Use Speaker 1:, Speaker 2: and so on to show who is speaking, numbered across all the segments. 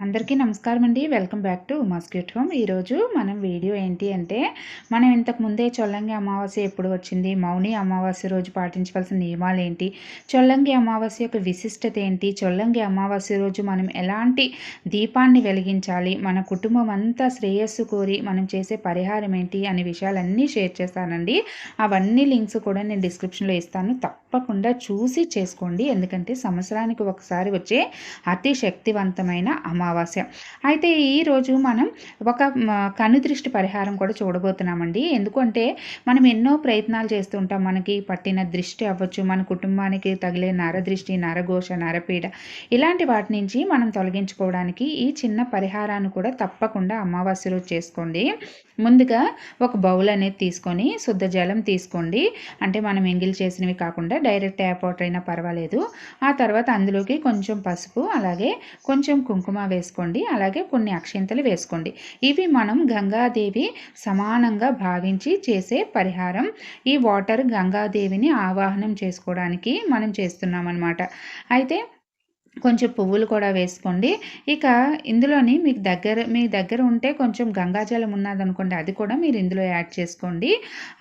Speaker 1: అందరికీ నమస్కారం అండి welcome back to Muscat home. ఈరోజు మనం వీడియో ఏంటి అంటే మనం ఇంతకు ముందే చొల్లంగి అమావాస్య ఎప్పుడు వచ్చింది? మౌని అమావాస్య రోజు పాటించవలసిన నియమాలు ఏంటి? చొల్లంగి అమావాస్య యొక్క విశిష్టత ఏంటి? చొల్లంగి అమావాస్య రోజు మనం ఎలాంటి దీపాన్ని వెలిగించాలి? మన కుటుంబం అంతా శ్రేయస్సు కోరి మనం చేసే పరిహారం ఏంటి? అనే విషయాలన్నీ షేర్ చేస్తానండి. అవన్నీ లింక్స్ కూడా నేను డిస్క్రిప్షన్లో ఇస్తాను. తప్పకుండా చూసి చేసుకోండి. ఎందుకంటే సంవత్సరానికి ఒకసారి వచ్చే అతి శక్తివంతమైన అమా అమావాస్య. అయితే ఈరోజు మనం ఒక కనుదృష్టి పరిహారం కూడా చూడబోతున్నామండి. ఎందుకంటే మనం ఎన్నో ప్రయత్నాలు చేస్తుంటాం మనకి పట్టిన దృష్టి అవ్వచ్చు మన కుటుంబానికి తగిలే నరదృష్టి నరఘోష నరపీడ ఇలాంటి వాటి నుంచి మనం తొలగించుకోవడానికి ఈ చిన్న పరిహారాన్ని కూడా తప్పకుండా అమావాస్య రోజు చేసుకోండి. ముందుగా ఒక బౌల్ అనేది తీసుకొని శుద్ధ జలం తీసుకోండి. అంటే మనం ఎంగిల్ చేసినవి కాకుండా డైరెక్ట్ ట్యాప్ వాటర్ అయినా పర్వాలేదు. ఆ తర్వాత అందులోకి కొంచెం పసుపు అలాగే కొంచెం కుంకుమ వేసుకోండి. అలాగే కొన్ని అక్షింతలు వేసుకోండి. ఇవి మనం గంగాదేవి సమానంగా భావించి చేసే పరిహారం. ఈ వాటర్ గంగాదేవిని ఆవాహనం చేసుకోవడానికి మనం చేస్తున్నాం అనమాట అయితే కొంచెం పువ్వులు కూడా వేసుకోండి. ఇక ఇందులోని మీకు దగ్గర మీ దగ్గర ఉంటే కొంచెం గంగాజలం ఉన్నదనుకోండి అది కూడా మీరు ఇందులో యాడ్ చేసుకోండి.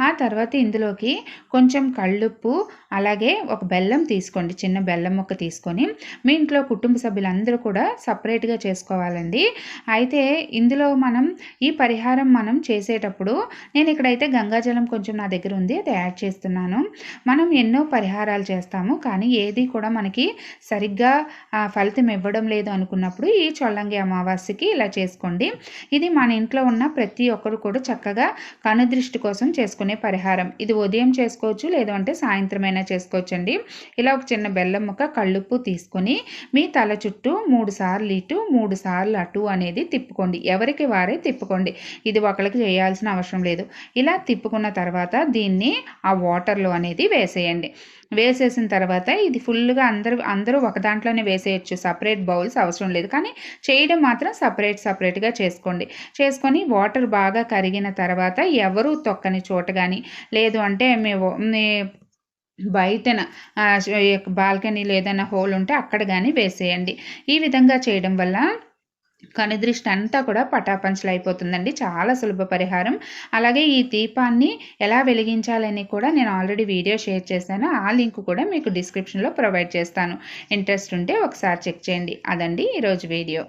Speaker 1: ఆ తర్వాత ఇందులోకి కొంచెం కళ్ళుప్పు అలాగే ఒక బెల్లం తీసుకోండి చిన్న బెల్లం మొక్క తీసుకొని. మీ ఇంట్లో కుటుంబ సభ్యులందరూ కూడా సపరేట్గా చేసుకోవాలండి. అయితే ఇందులో మనం ఈ పరిహారం మనం చేసేటప్పుడు నేను ఇక్కడైతే గంగాజలం కొంచెం నా దగ్గర ఉంది అది యాడ్ చేస్తున్నాను. మనం ఎన్నో పరిహారాలు చేస్తాము కానీ ఏది కూడా మనకి సరిగ్గా ఫలితం ఇవ్వడం లేదు అనుకున్నప్పుడు ఈ చొల్లంగి అమావాస్యకి ఇలా చేసుకోండి. ఇది మన ఇంట్లో ఉన్న ప్రతి ఒక్కరు కూడా చక్కగా కనుదృష్టి కోసం చేసుకునే పరిహారం. ఇది ఉదయం చేసుకోవచ్చు లేదు అంటే సాయంత్రమైనా చేసుకోవచ్చండి. ఇలా ఒక చిన్న బెల్లం ముక్క కళ్ళుప్పు తీసుకొని మీ తల చుట్టూ మూడు సార్లు ఇటు మూడు సార్లు అటు అనేది తిప్పుకోండి. ఎవరికి వారే తిప్పుకోండి. ఇది ఒకరికి చేయాల్సిన అవసరం లేదు. ఇలా తిప్పుకున్న తర్వాత దీన్ని ఆ వాటర్లో అనేది వేసేయండి. వేసేసిన తర్వాత ఇది ఫుల్గా అందరూ అందరూ ఒక దాంట్లోనే వేసేయచ్చు. సపరేట్ బౌల్స్ అవసరం లేదు. కానీ చేయడం మాత్రం సపరేట్ సపరేట్గా చేసుకోండి. చేసుకొని వాటర్ బాగా కరిగిన తర్వాత ఎవరు తొక్కని చోట కానీ లేదు అంటే మీ బయటన బాల్కనీలో ఏదైనా హోల్ ఉంటే అక్కడ కానీ వేసేయండి. ఈ విధంగా చేయడం వల్ల కనుదృష్టి అంతా కూడా పటాపంచలు అయిపోతుందండి చాలా సులభ పరిహారం. అలాగే ఈ దీపాన్ని ఎలా వెలిగించాలని కూడా నేను ఆల్రెడీ వీడియో షేర్ చేశాను. ఆ లింక్ కూడా మీకు డిస్క్రిప్షన్లో ప్రొవైడ్ చేస్తాను. ఇంట్రెస్ట్ ఉంటే ఒకసారి చెక్ చేయండి. అదండి ఈరోజు వీడియో.